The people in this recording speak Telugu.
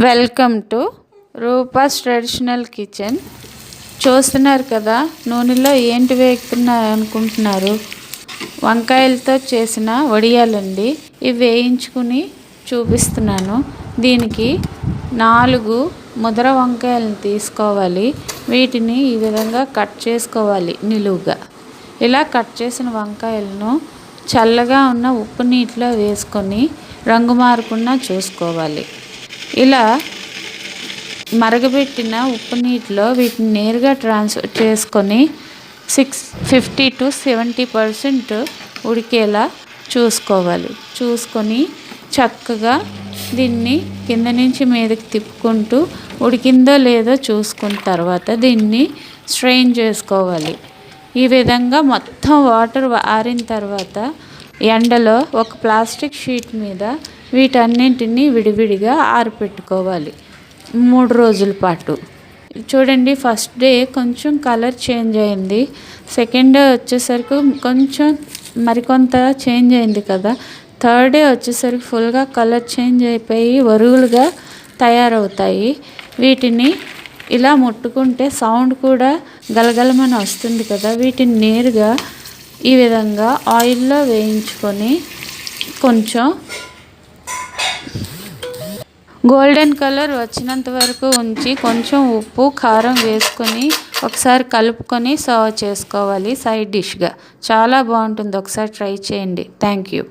Welcome to Rupa's traditional kitchen. చూస్తున్నారు కదా నూనెలో ఏంటి వేగుతున్నాయి అనుకుంటున్నారు? వంకాయలతో చేసిన వడియాలండి ఇవి వేయించుకుని చూపిస్తున్నాను. దీనికి నాలుగు ముదర వంకాయలను తీసుకోవాలి. వీటిని ఈ విధంగా కట్ చేసుకోవాలి నిలువుగా. ఇలా కట్ చేసిన వంకాయలను చల్లగా ఉన్న ఉప్పు నీటిలో వేసుకొని రంగు మారకుండా చూసుకోవాలి. ఇలా మరగబెట్టిన ఉప్పు నీటిలో వీటిని నేరుగా ట్రాన్స్ఫర్ చేసుకొని six fifty to seventy percent ఉడికేలా చూసుకోవాలి. చూసుకొని చక్కగా దీన్ని కింద నుంచి మీదకి తిప్పుకుంటూ ఉడికిందో లేదో చూసుకున్న తర్వాత దీన్ని స్ట్రెయిన్ చేసుకోవాలి. ఈ విధంగా మొత్తం వాటర్ ఆరిన తర్వాత ఎండలో ఒక ప్లాస్టిక్ షీట్ మీద వీటన్నింటినీ విడివిడిగా ఆరిపెట్టుకోవాలి. మూడు రోజుల పాటు. చూడండి ఫస్ట్ డే కొంచెం కలర్ చేంజ్ అయింది. సెకండ్ డే వచ్చేసరికి కొంచెం మరికొంత చేంజ్ అయింది కదా. థర్డ్ డే వచ్చేసరికి ఫుల్గా కలర్ చేంజ్ అయిపోయి వరుగులుగా తయారవుతాయి. వీటిని ఇలా ముట్టుకుంటే సౌండ్ కూడా గలగలమని వస్తుంది కదా. వీటిని నేరుగా ఈ విధంగా ఆయిల్లో వేయించుకొని కొంచెం గోల్డెన్ కలర్ వచ్చినంత వరకు ఉంచి కొంచెం ఉప్పు కారం వేసుకొని ఒకసారి కలుపుకొని సర్వ్ చేసుకోవాలి సైడ్ డిష్గా. చాలా బాగుంటుంది. ఒకసారి ట్రై చేయండి. Thank you.